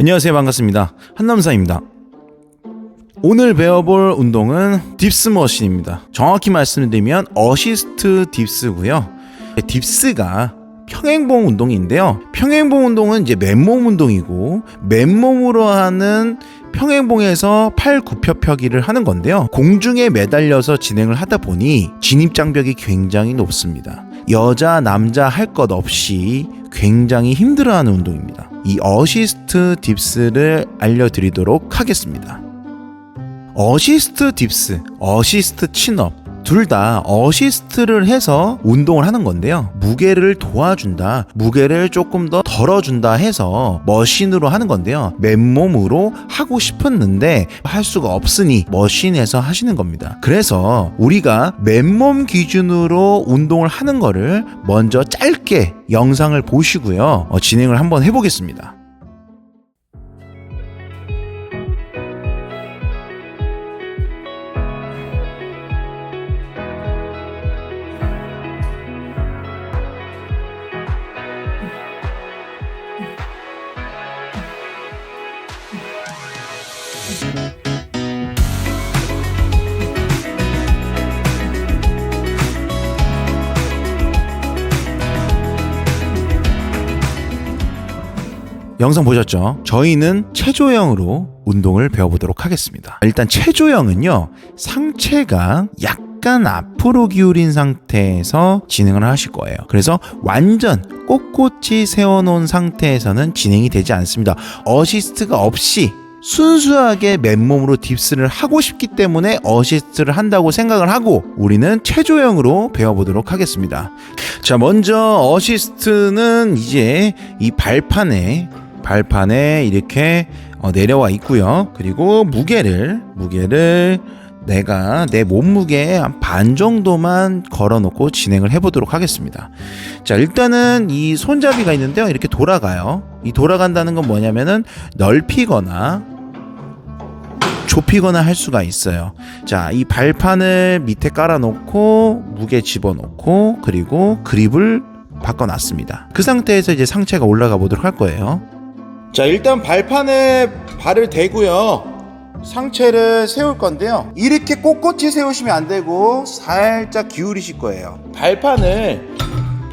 안녕하세요. 반갑습니다. 한남사입니다. 오늘 배워볼 운동은 딥스 머신입니다. 정확히 말씀드리면 어시스트 딥스고요. 딥스가 평행봉 운동인데요. 평행봉 운동은 이제 맨몸 운동이고 맨몸으로 하는 평행봉에서 팔 굽혀펴기를 하는 건데요. 공중에 매달려서 진행을 하다 보니 진입 장벽이 굉장히 높습니다. 여자 남자 할 것 없이 굉장히 힘들어하는 운동입니다. 이 어시스트 딥스를 알려드리도록 하겠습니다. 어시스트 딥스, 어시스트 친업 둘 다 어시스트를 해서 운동을 하는 건데요. 무게를 도와준다, 무게를 조금 더 덜어준다 해서 머신으로 하는 건데요. 맨몸으로 하고 싶었는데 할 수가 없으니 머신에서 하시는 겁니다. 그래서 우리가 맨몸 기준으로 운동을 하는 거를 먼저 짧게 영상을 보시고요. 어, 진행을 한번 해보겠습니다. 영상 보셨죠? 저희는 체조형으로 운동을 배워보도록 하겠습니다. 일단 체조형은요, 상체가 약간 앞으로 기울인 상태에서 진행을 하실 거예요. 그래서 완전 꼿꼿이 세워놓은 상태에서는 진행이 되지 않습니다. 어시스트가 없이 순수하게 맨몸으로 딥스를 하고 싶기 때문에 어시스트를 한다고 생각을 하고 우리는 체조형으로 배워보도록 하겠습니다. 자, 먼저 어시스트는 이제 이 발판에 발판에 이렇게 어, 내려와 있고요. 그리고 무게를 무게를 내가 내 몸무게 한 반 정도만 걸어놓고 진행을 해보도록 하겠습니다. 자, 일단은 이 손잡이가 있는데요. 이렇게 돌아가요. 이 돌아간다는 건 뭐냐면은 넓히거나 좁히거나 할 수가 있어요. 자, 이 발판을 밑에 깔아놓고 무게 집어넣고 그리고 그립을 바꿔놨습니다. 그 상태에서 이제 상체가 올라가 보도록 할 거예요. 자, 일단 발판에 발을 대고요. 상체를 세울 건데요. 이렇게 꼿꼿이 세우시면 안 되고 살짝 기울이실 거예요. 발판을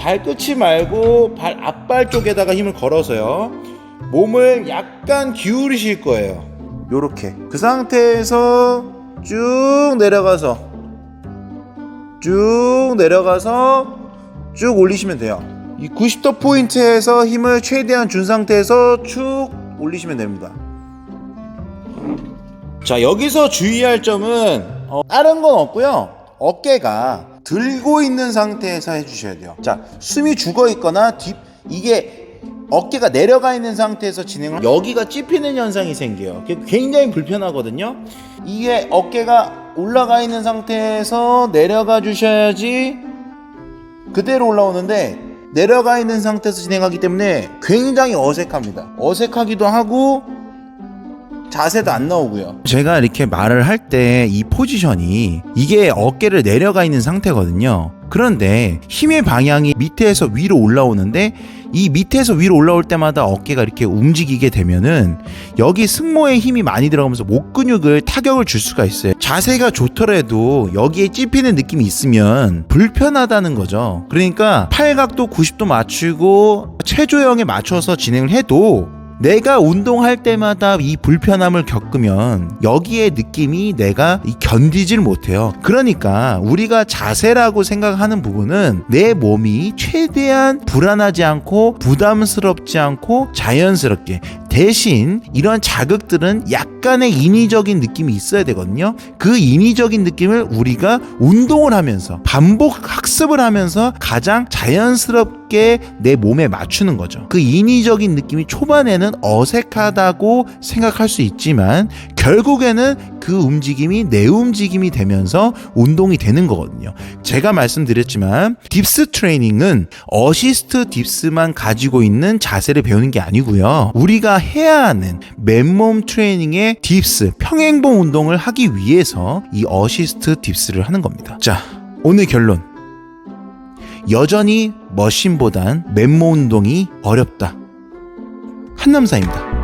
발끝이 말고 발 앞발 쪽에다가 힘을 걸어서요. 몸을 약간 기울이실 거예요. 요렇게. 그 상태에서 쭉 내려가서 쭉 내려가서 쭉 올리시면 돼요. 이 90도 포인트에서 힘을 최대한 준 상태에서 쭉 올리시면 됩니다. 자 여기서 주의할 점은 어, 다른 건 없고요 어깨가 들고 있는 상태에서 해주셔야 돼요. 자 숨이 죽어 있거나 뒷 이게 어깨가 내려가 있는 상태에서 진행을 여기가 찝히는 현상이 생겨요. 굉장히 불편하거든요. 이게 어깨가 올라가 있는 상태에서 내려가 주셔야지 그대로 올라오는데 내려가 있는 상태에서 진행하기 때문에 굉장히 어색합니다. 어색하기도 하고 자세도 안 나오고요. 제가 이렇게 말을 할 때 이 포지션이 이게 어깨를 내려가 있는 상태거든요. 그런데 힘의 방향이 밑에서 위로 올라오는데 이 밑에서 위로 올라올 때마다 어깨가 이렇게 움직이게 되면은 여기 승모에 힘이 많이 들어가면서 목 근육을 타격을 줄 수가 있어요. 자세가 좋더라도 여기에 찝히는 느낌이 있으면 불편하다는 거죠. 그러니까 팔각도 90도 맞추고 체조형에 맞춰서 진행을 해도 내가 운동할 때마다 이 불편함을 겪으면 여기에 느낌이 내가 견디질 못해요. 그러니까 우리가 자세라고 생각하는 부분은 내 몸이 최대한 불안하지 않고 부담스럽지 않고 자연스럽게 대신 이런 자극들은 약간의 인위적인 느낌이 있어야 되거든요. 그 인위적인 느낌을 우리가 운동을 하면서 반복 학습을 하면서 가장 자연스럽게 내 몸에 맞추는 거죠. 그 인위적인 느낌이 초반에는 어색하다고 생각할 수 있지만 결국에는 그 움직임이 내 움직임이 되면서 운동이 되는 거거든요. 제가 말씀드렸지만 딥스 트레이닝은 어시스트 딥스만 가지고 있는 자세를 배우는 게 아니고요. 우리가 해야 하는 맨몸 트레이닝의 딥스 평행봉 운동을 하기 위해서 이 어시스트 딥스를 하는 겁니다. 자, 오늘 결론. 여전히 머신보단 맨몸 운동이 어렵다. 한남사입니다.